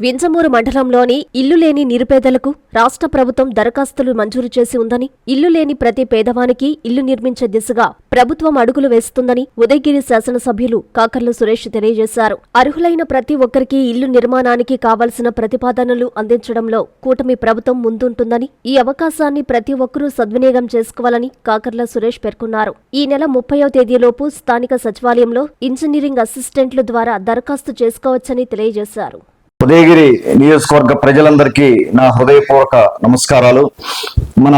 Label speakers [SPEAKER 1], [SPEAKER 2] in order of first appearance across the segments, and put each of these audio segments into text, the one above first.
[SPEAKER 1] వింజమూరు మండలంలోని ఇల్లు లేని నిరుపేదలకు రాష్ట్ర ప్రభుత్వం దరఖాస్తులు మంజూరు చేసి ఉందని ఇల్లు లేని ప్రతి పేదవానికి ఇల్లు నిర్మించే దిశగా ప్రభుత్వం అడుగులు వేస్తుందని ఉదయగిరి శాసనసభ్యులు కాకర్ల సురేష్ తెలియజేశారు. అర్హులైన ప్రతి ఒక్కరికి ఇల్లు నిర్మాణానికి కావలసిన ప్రతిపాదనలు అందించడంలో కూటమి ప్రభుత్వం ముందుంటుందని ఈ అవకాశాన్ని ప్రతి ఒక్కరూ సద్వినియోగం చేసుకోవాలని కాకర్ల సురేష్ పేర్కొన్నారు. ఈ నెల ముప్పయో తేదీలోపు స్థానిక సచివాలయంలో ఇంజనీరింగ్ అసిస్టెంట్ల ద్వారా దరఖాస్తు చేసుకోవచ్చని తెలియజేశారు.
[SPEAKER 2] ఉదయగిరి నియోజకవర్గ ప్రజలందరికీ నా హృదయపూర్వక నమస్కారాలు. మన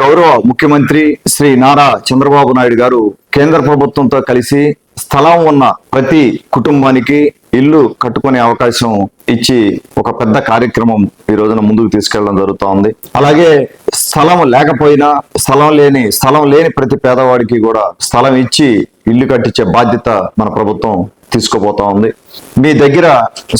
[SPEAKER 2] గౌరవ ముఖ్యమంత్రి శ్రీ నారా చంద్రబాబు నాయుడు గారు కేంద్ర ప్రభుత్వంతో కలిసి స్థలం ఉన్న ప్రతి కుటుంబానికి ఇల్లు కట్టుకునే అవకాశం ఇచ్చి ఒక పెద్ద కార్యక్రమం ఈ రోజున ముందుకు తీసుకెళ్ళడం జరుగుతా ఉంది అలాగే స్థలం లేకపోయినా స్థలం లేని స్థలం లేని ప్రతి పేదవాడికి కూడా స్థలం ఇచ్చి ఇల్లు కట్టించే బాధ్యత మన ప్రభుత్వం తీసుకుపోతా ఉంది. మీ దగ్గర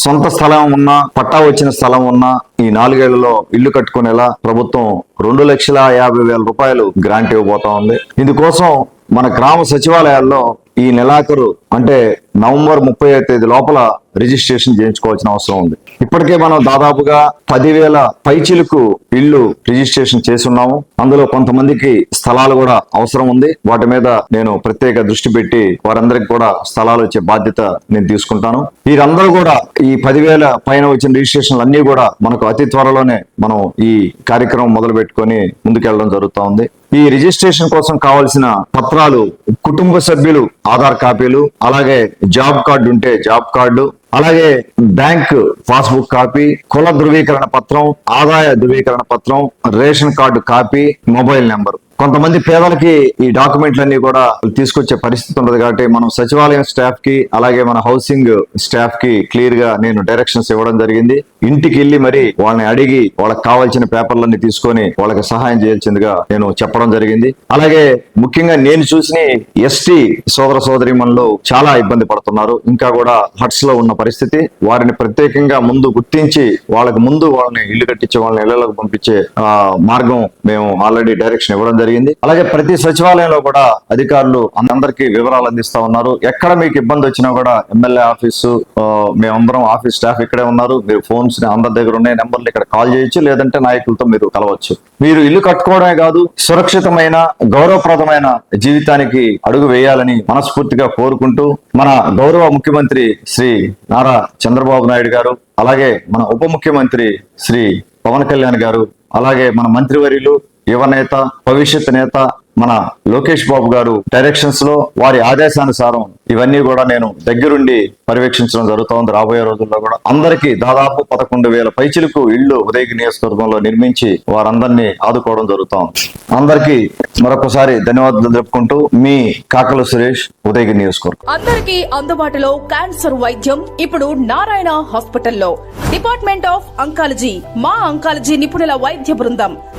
[SPEAKER 2] సొంత స్థలం ఉన్నా పట్టా వచ్చిన స్థలం ఉన్నా ఈ నాలుగేళ్ళలో ఇల్లు కట్టుకునేలా ప్రభుత్వం రెండు లక్షల యాభై వేల రూపాయలు గ్రాంట్ ఇవ్వబోతా ఉంది. ఇందుకోసం మన గ్రామ సచివాలయాల్లో ఈ నెలాఖరు అంటే నవంబర్ ముప్పై తేదీ లోపల రిజిస్ట్రేషన్ చేయించుకోవాల్సిన అవసరం ఉంది. ఇప్పటికే మనం దాదాపుగా పదివేల పైచిలకు ఇల్లు రిజిస్ట్రేషన్ చేసి ఉన్నాము అందులో కొంతమందికి స్థలాలు కూడా అవసరం ఉంది. వాటి మీద నేను ప్రత్యేక దృష్టి పెట్టి వారందరికి కూడా స్థలాలు వచ్చే బాధ్యత నేను తీసుకుంటాను. వీరందరూ కూడా ఈ పదివేల పైన వచ్చిన రిజిస్ట్రేషన్లు అన్ని కూడా మనకు అతి త్వరలోనే మనం ఈ కార్యక్రమం మొదలు పెట్టుకొని ముందుకెళ్ళడం జరుగుతూ ఉంది. ఈ రిజిస్ట్రేషన్ కోసం కావాల్సిన పత్రాలు కుటుంబ సభ్యులు ఆధార్ కాపీలు అలాగే జాబ్ కార్డు ఉంటే జాబ్ కార్డు అలాగే బ్యాంక్ పాస్బుక్ కాపీ కుల ధృవీకరణ పత్రం ఆదాయ ధృవీకరణ పత్రం ration card copy mobile number. కొంతమంది పేదలకి ఈ డాక్యుమెంట్లన్నీ కూడా తీసుకొచ్చే పరిస్థితి ఉండదు కాబట్టి మనం సచివాలయం స్టాఫ్కి అలాగే మన హౌసింగ్ స్టాఫ్కి క్లియర్గా నేను డైరెక్షన్స్ ఇవ్వడం జరిగింది. ఇంటికి వెళ్ళి మరి వాళ్ళని అడిగి వాళ్ళకి కావాల్సిన పేపర్లన్నీ తీసుకొని వాళ్ళకి సహాయం చేయాల్సిందిగా నేను చెప్పడం జరిగింది. అలాగే ముఖ్యంగా నేను చూసిన ఎస్టీ సోదర సోదరిమణులు చాలా ఇబ్బంది పడుతున్నారు. ఇంకా కూడా హట్స్లో ఉన్న పరిస్థితి. వారిని ప్రత్యేకంగా ముందు గుర్తించి వాళ్ళకి ముందు వాళ్ళని ఇల్లు కట్టించే వాళ్ళని ఇళ్ళలోకి పంపించే మార్గం మేము ఆల్రెడీ డైరెక్షన్ ఇవ్వడం జరిగింది. అలాగే ప్రతి సచివాలయంలో కూడా అధికారులు అందరికీ వివరాలు అందిస్తా ఉన్నారు. ఎక్కడ మీకు ఇబ్బంది వచ్చినా కూడా ఎమ్మెల్యే ఆఫీసు మేమందరం ఆఫీస్ స్టాఫ్ ఇక్కడే ఉన్నారు. మీరు ఫోన్స్ అందరి దగ్గర ఉన్నాయి. నెంబర్లు ఇక్కడ కాల్ చేయొచ్చు. లేదంటే నాయకులతో మీరు కలవచ్చు. మీరు ఇల్లు కట్టుకోవడమే కాదు సురక్షితమైన గౌరవప్రదమైన జీవితానికి అడుగు వేయాలని మనస్ఫూర్తిగా కోరుకుంటూ మన గౌరవ ముఖ్యమంత్రి శ్రీ నారా చంద్రబాబు నాయుడు గారు అలాగే మన ఉప ముఖ్యమంత్రి శ్రీ పవన్ కళ్యాణ్ గారు అలాగే మన మంత్రివర్యులు యువ నేత భవిష్యత్ నేత మన లోకేష్ బాబు గారు డైరెక్షన్స్లో వారి ఆదేశానుసారం ఇవన్నీ కూడా నేను దగ్గరుండి పర్యవేక్షించడం జరుగుతోంది రాబోయే రోజుల్లో కూడా. అందరికీ దాదాపు పదకొండు వేల పైచిలకు ఇళ్ళు ఉదయగిరి నియోజకవర్గంలో నిర్మించి వారందరినీ ఆదుకోవడం జరుగుతోంది. అందరికీ మరొకసారి ధన్యవాదాలు తెలుపుకుంటూ మీ కాకల సురేష్ ఉదయగిరి నియోజకవర్గం.
[SPEAKER 3] అందరికీ అందుబాటులో క్యాన్సర్ వైద్యం ఇప్పుడు నారాయణ హాస్పిటల్లో. డిపార్ట్మెంట్ ఆఫ్ అంకాలజీ మా అంకాలజీ నిపుణుల వైద్య బృందం.